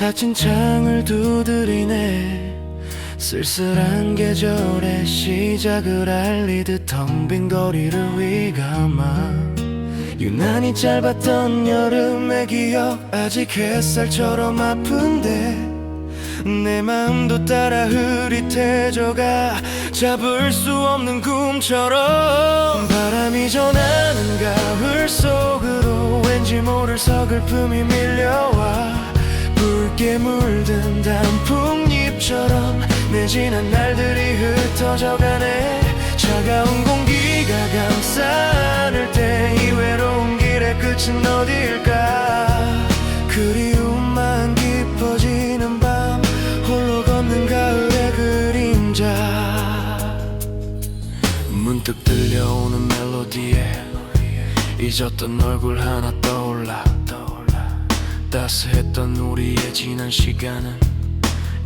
닫힌 창을 두드리네. 쓸쓸한 계절의 시작을 알리듯 텅 빈 거리를 위감아. 유난히 짧았던 여름의 기억 아직 햇살처럼 아픈데 내 마음도 따라 흐릿해져가 잡을 수 없는 꿈처럼. 바람이 전하는 가을 속으로 왠지 모를 서글픔이 밀려와 붉게 물든 단풍잎처럼 내 지난 날들이 흩어져가네. 차가운 공기가 감싸 안을 때 이 외로운 길의 끝은 어디일까? 그리움만 깊어지는 밤 홀로 걷는 가을의 그림자. 문득 들려오는 멜로디에 잊었던 얼굴 하나 떠올라 따스했던 우리의 지난 시간은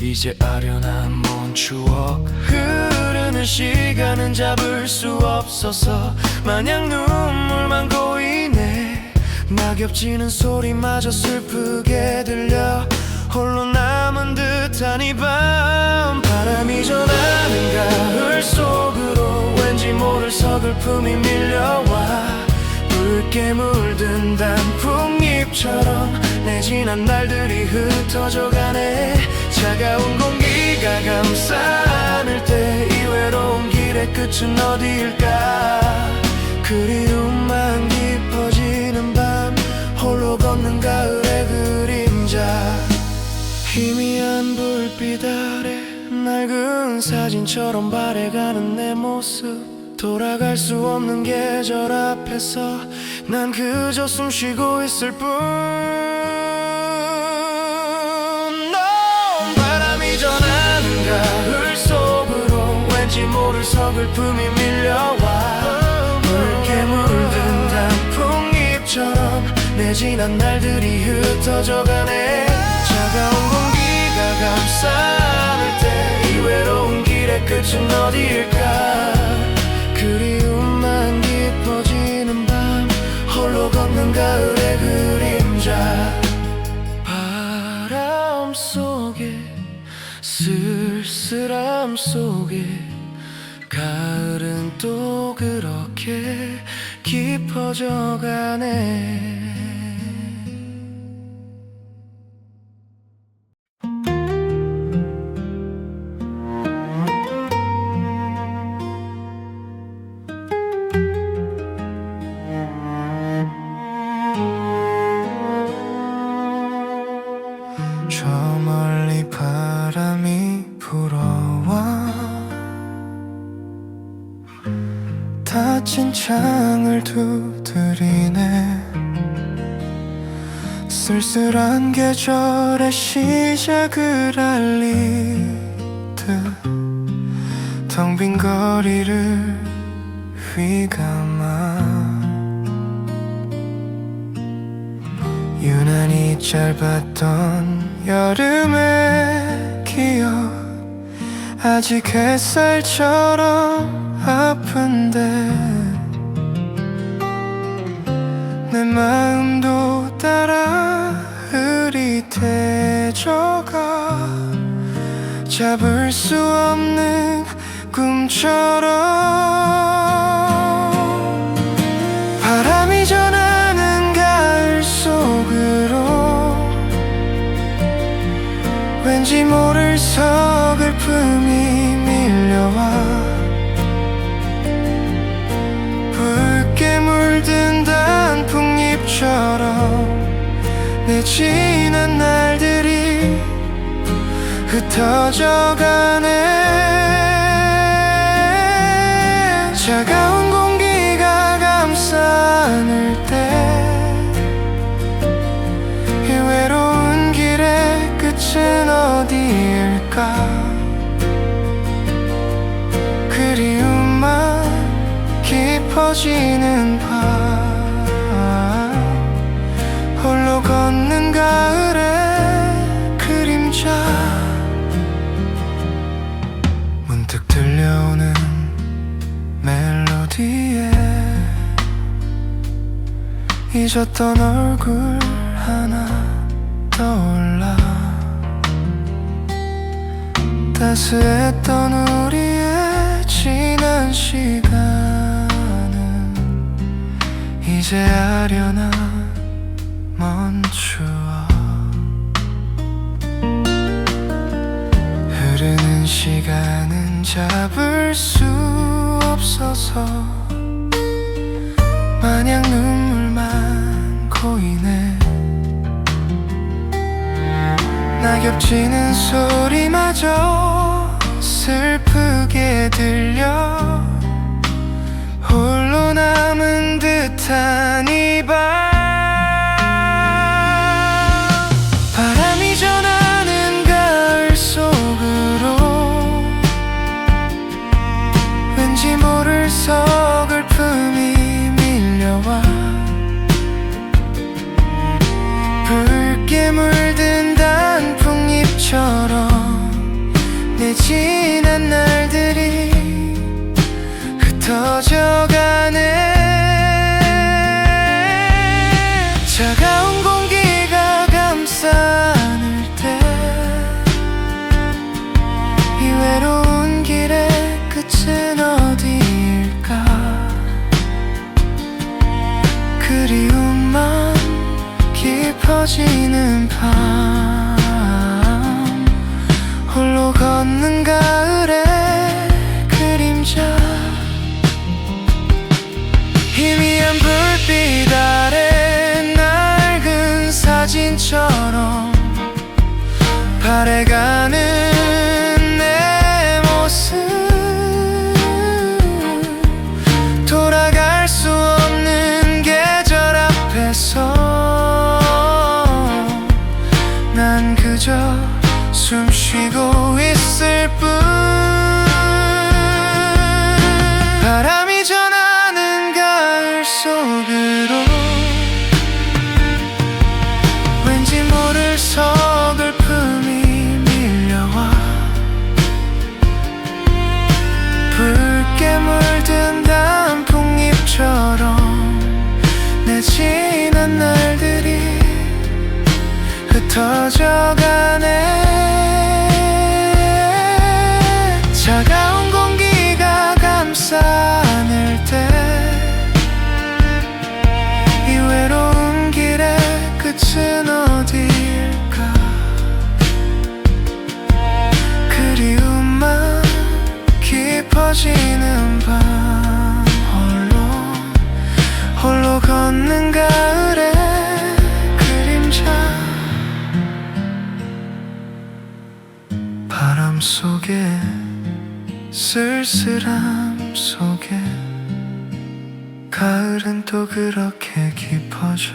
이제 아련한 먼 추억. 흐르는 시간은 잡을 수 없어서 마냥 눈물만 고이네. 낙엽 지는 소리마저 슬프게 들려. 홀로 남은 듯한 이 밤 바람이 전하는 가을 속으로 왠지 모를 서글픔이 밀려와 붉게 물든 단풍 잎처럼 내 지난 날들이 흩어져 가네. 차가운 공기가 감싸 안을 때 이 외로운 길의 끝은 어디일까? 그리움만 깊어지는 밤 홀로 걷는 가을의 그림자. 희미한 불빛 아래 낡은 사진처럼 발해가는 내 모습 돌아갈 수 없는 계절 앞에서 난 그저 숨 쉬고 있을 뿐. No! 바람이 전하는 가을 속으로 왠지 모를 서글픔이 밀려와 붉게 물든 단풍잎처럼 내 지난 날들이 흩어져 가네. 차가운 공기가 감싸 안을 때 이 외로운 길의 끝은 어디일까 걷는 가을의 그림자. 바람 속에 쓸쓸함 속에 가을은 또 그렇게 깊어져 가네 저 멀리 바람이 불어와 닫힌 창을 두드리네. 쓸쓸한 계절의 시작을 알리듯 텅 빈 거리를 휘감 유난히 짧았던 여름의 기억. 아직 햇살처럼 아픈데 내 마음도 따라 흐릿해져가 잡을 수 없는 꿈처럼 모를 서글픔이 밀려와 붉게 물든 단풍잎처럼 내 지난 날들이 흩어져가네 지는 밤. 홀로 걷는 가을의 그림자. 문득 들려오는 멜로디에 잊었던 얼굴 하나 떠올라. 따스했던 우리의 지난 시간 이제 아련한 먼 추억 흐르는 시간은 잡을 수 없어서 마냥 눈물만 고이네. 낙엽 지는 소리마저 슬프게 들려. 홀로 남은 듯한 이밤. 바람이 전하는 가을 속으로 왠지 모를 서글픔이 밀려와 붉게 물든 단풍잎처럼 내 지난 날들이 흩어져가네 깊어지는 밤. 홀로 걷는 가을의 그림자. 희미한 불빛 아래 낡은 사진처럼. 바래가 그저 숨 쉬고 있을 뿐 쓸쓸함 속에 가을은 또 그렇게 깊어져